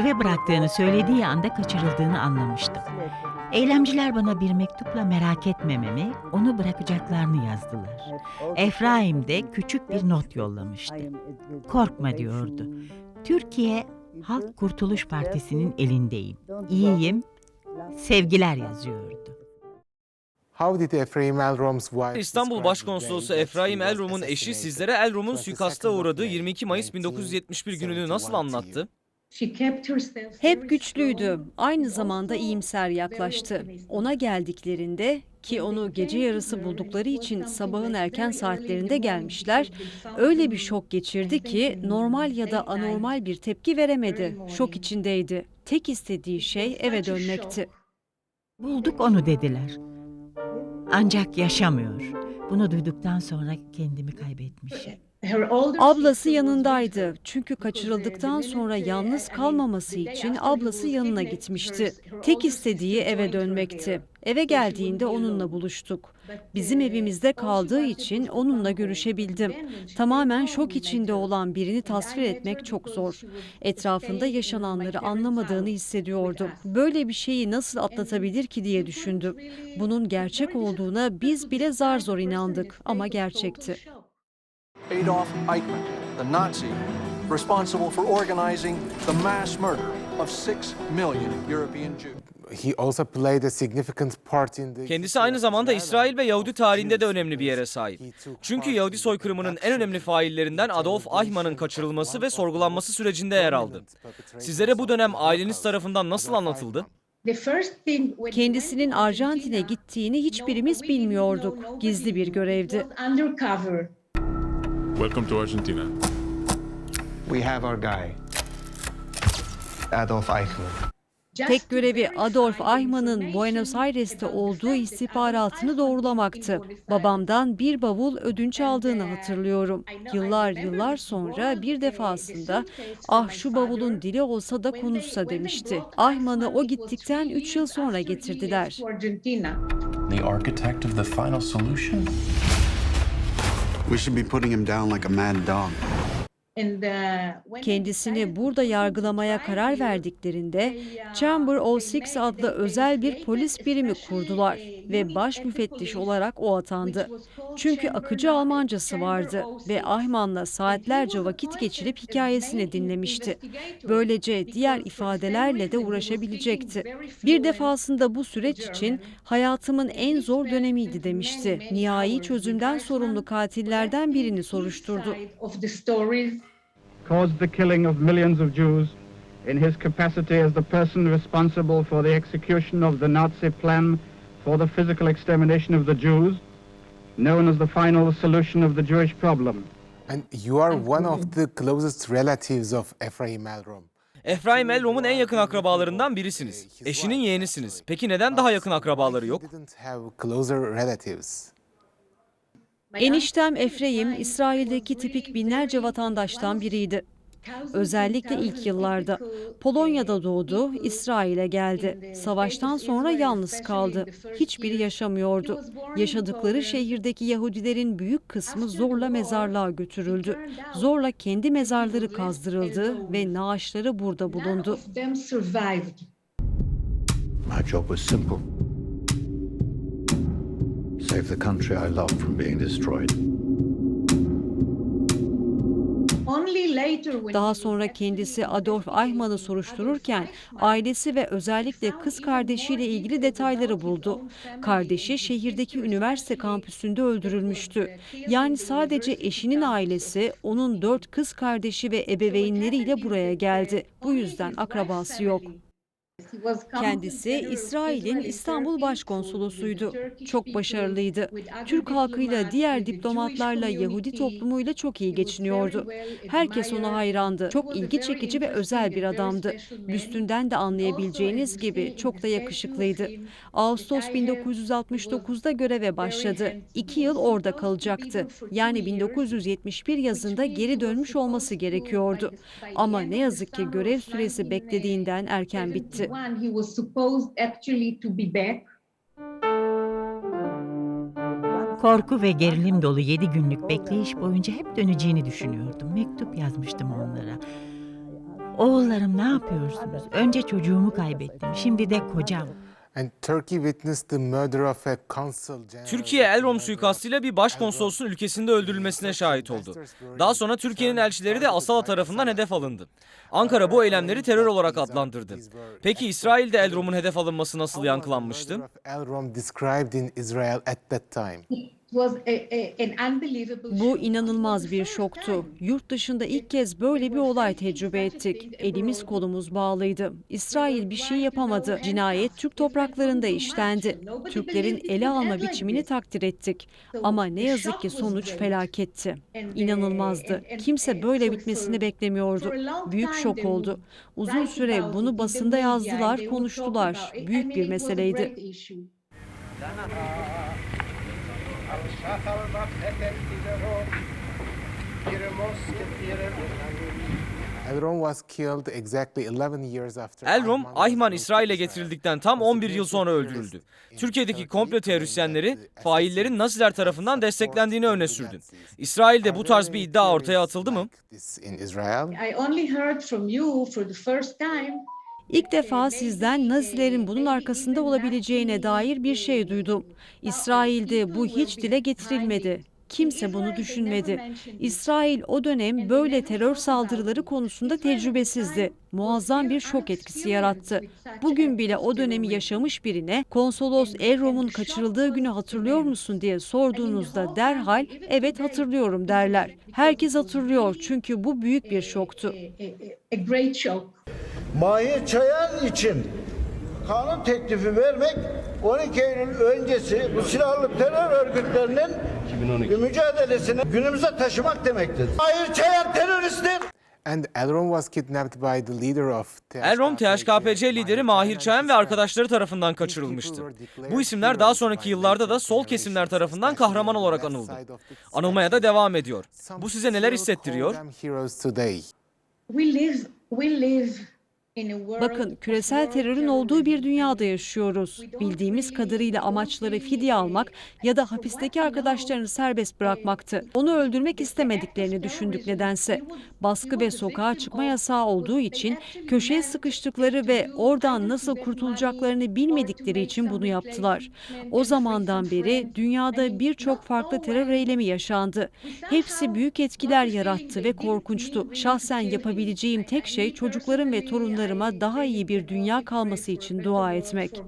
eve bıraktığını söylediği anda kaçırıldığını anlamıştım. Eylemciler bana bir mektupla merak etmememi, onu bırakacaklarını yazdılar. Efraim de küçük bir not yollamıştı. Korkma diyordu. Türkiye Halk Kurtuluş Partisi'nin elindeyim. İyiyim. Sevgiler yazıyordu. İstanbul Başkonsolosu Efraim Elrom'un eşi sizlere Elrom'un 22nd suikasta uğradığı of May 22 Mayıs 1971 gününü nasıl 1971 to anlattı? Hep güçlüydü. Aynı zamanda iyimser yaklaştı. Ona geldiklerinde ki onu gece yarısı buldukları için sabahın erken saatlerinde gelmişler. Öyle bir şok geçirdi ki normal ya da anormal bir tepki veremedi. Şok içindeydi. Tek istediği şey eve dönmekti. Bulduk onu dediler. Ancak yaşamıyor. Bunu duyduktan sonra kendimi kaybetmişim. Ablası yanındaydı. Çünkü kaçırıldıktan sonra yalnız kalmaması için ablası yanına gitmişti. Tek istediği eve dönmekti. Eve geldiğinde onunla buluştuk. Bizim evimizde kaldığı için onunla görüşebildim. Tamamen şok içinde olan birini tasvir etmek çok zor. Etrafında yaşananları anlamadığını hissediyordu. Böyle bir şeyi nasıl atlatabilir ki diye düşündüm. Bunun gerçek olduğuna biz bile zar zor inandık ama gerçekti. Adolf Eichmann, the Nazi responsible for organizing the mass murder of 6 million European Jews. He also played a significant part in the Kendisi aynı zamanda İsrail ve Yahudi tarihinde de önemli bir yere sahip. Çünkü Yahudi soykırımının en önemli faillerinden Adolf Eichmann'ın kaçırılması ve sorgulanması sürecinde yer aldı. Sizlere bu dönem aileniz tarafından nasıl anlatıldı? Kendisinin Arjantin'e gittiğini hiçbirimiz bilmiyorduk. Gizli bir görevdi. Welcome to Argentina. We have our guy, Adolf Eichmann. Tek görevi Adolf Eichmann'ın Buenos Aires'te olduğu istihbaratını doğrulamaktı. Babamdan bir bavul ödünç aldığını hatırlıyorum. Yıllar yıllar sonra bir defasında ah şu bavulun dili olsa da konuşsa demişti. Eichmann'ı o gittikten 3 yıl sonra getirdiler. The architect of the final solution? We should be putting him down like a mad dog. Kendisini burada yargılamaya karar verdiklerinde Chamber of Six adlı özel bir polis birimi kurdular ve baş müfettiş olarak o atandı. Çünkü akıcı Almancası vardı ve Ayman'la saatlerce vakit geçirip hikayesini dinlemişti. Böylece diğer ifadelerle de uğraşabilecekti. Bir defasında bu süreç için hayatımın en zor dönemiydi demişti. Nihai çözümden sorumlu katillerden birini soruşturdu. Caused the killing of millions of Jews in his capacity as the person responsible for the execution of the Nazi plan for the physical extermination of the Jews, known as the final solution of the Jewish problem. And you are one of the closest relatives of Ephraim Elrom. Efraim Elrom'un en yakın akrabalarından birisiniz. Eşinin yeğenisiniz. Peki neden daha yakın akrabaları yok? He didn't have closer relatives. Eniştem Efraim, İsrail'deki tipik binlerce vatandaştan biriydi. Özellikle ilk yıllarda. Polonya'da doğdu, İsrail'e geldi. Savaştan sonra yalnız kaldı. Hiçbiri yaşamıyordu. Yaşadıkları şehirdeki Yahudilerin büyük kısmı zorla mezarlığa götürüldü. Zorla kendi mezarları kazdırıldı ve naaşları burada bulundu. My job was simple. Save the country I love from being destroyed. Daha sonra kendisi Adolf Eichmann'ı soruştururken ailesi ve özellikle kız kardeşiyle ilgili detayları buldu. Kardeşi şehirdeki üniversite kampüsünde öldürülmüştü. Yani sadece eşinin ailesi, onun dört kız kardeşi ve ebeveynleriyle buraya geldi. Bu yüzden akrabası yok. Kendisi İsrail'in İstanbul Başkonsolosuydu. Çok başarılıydı. Türk halkıyla, diğer diplomatlarla, Yahudi toplumuyla çok iyi geçiniyordu. Herkes ona hayrandı. Çok ilgi çekici ve özel bir adamdı. Büstünden de anlayabileceğiniz gibi çok da yakışıklıydı. Ağustos 1969'da göreve başladı. İki yıl orada kalacaktı. Yani 1971 yazında geri dönmüş olması gerekiyordu. Ama ne yazık ki görev süresi beklediğinden erken bitti. He was supposed actually to be back Korku ve gerilim dolu yedi günlük bekleyiş boyunca hep döneceğini düşünüyordum. Mektup yazmıştım onlara. Oğullarım ne yapıyorsunuz? Önce çocuğumu kaybettim, şimdi de kocam. And Turkey witnessed the murder of a consul general. Türkiye Elrom suikastıyla bir başkonsolosun ülkesinde öldürülmesine şahit oldu. Daha sonra Türkiye'nin elçileri de Asala tarafından hedef alındı. Ankara bu eylemleri terör olarak adlandırdı. Peki İsrail'de Elrom'un hedef alınması nasıl yankılanmıştı? Bu inanılmaz bir şoktu. Yurt dışında ilk kez böyle bir olay tecrübe ettik. Elimiz kolumuz bağlıydı. İsrail bir şey yapamadı. Cinayet Türk topraklarında işlendi. Türklerin ele alma biçimini takdir ettik. Ama ne yazık ki sonuç felaketti. İnanılmazdı. Kimse böyle bitmesini beklemiyordu. Büyük şok oldu. Uzun süre bunu basında yazdılar, konuştular. Büyük bir meseleydi. Elrom was killed exactly 11 years after Elrom, Ayman İsrail'e getirildikten tam 11 yıl sonra öldürüldü. Türkiye'deki komplo teorisyenleri faillerin Naziler tarafından desteklendiğini öne sürdü. İsrail'de bu tarz bir iddia ortaya atıldı mı? This in Israel. I only heard from you for the first time İlk defa sizden Nazilerin bunun arkasında olabileceğine dair bir şey duydum. İsrail'de bu hiç dile getirilmedi. Kimse bunu düşünmedi. İsrail o dönem böyle terör saldırıları konusunda tecrübesizdi. Muazzam bir şok etkisi yarattı. Bugün bile o dönemi yaşamış birine konsolos Elrom'un kaçırıldığı günü hatırlıyor musun diye sorduğunuzda derhal evet hatırlıyorum derler. Herkes hatırlıyor çünkü bu büyük bir şoktu. Mahir Çayan için kanun teklifi vermek 12 Eylül öncesi bu silahlı terör örgütlerinin mücadelesini günümüze taşımak demektir. Mahir Çayan teröristtir. And Elrom was kidnapped by the leader of Elrom, THKPC lideri Mahir Çayan ve arkadaşları tarafından kaçırılmıştı. Bu isimler daha sonraki yıllarda da sol kesimler tarafından kahraman olarak anıldı. Anılmaya da devam ediyor. Bu size neler hissettiriyor? We live, we live Bakın küresel terörün olduğu bir dünyada yaşıyoruz. Bildiğimiz kadarıyla amaçları fidye almak ya da hapisteki arkadaşlarını serbest bırakmaktı. Onu öldürmek istemediklerini düşündük nedense. Baskı ve sokağa çıkma yasağı olduğu için köşeye sıkıştıkları ve oradan nasıl kurtulacaklarını bilmedikleri için bunu yaptılar. O zamandan beri dünyada birçok farklı terör eylemi yaşandı. Hepsi büyük etkiler yarattı ve korkunçtu. Şahsen yapabileceğim tek şey çocuklarım ve torunlarıma daha iyi bir dünya kalması için dua etmek.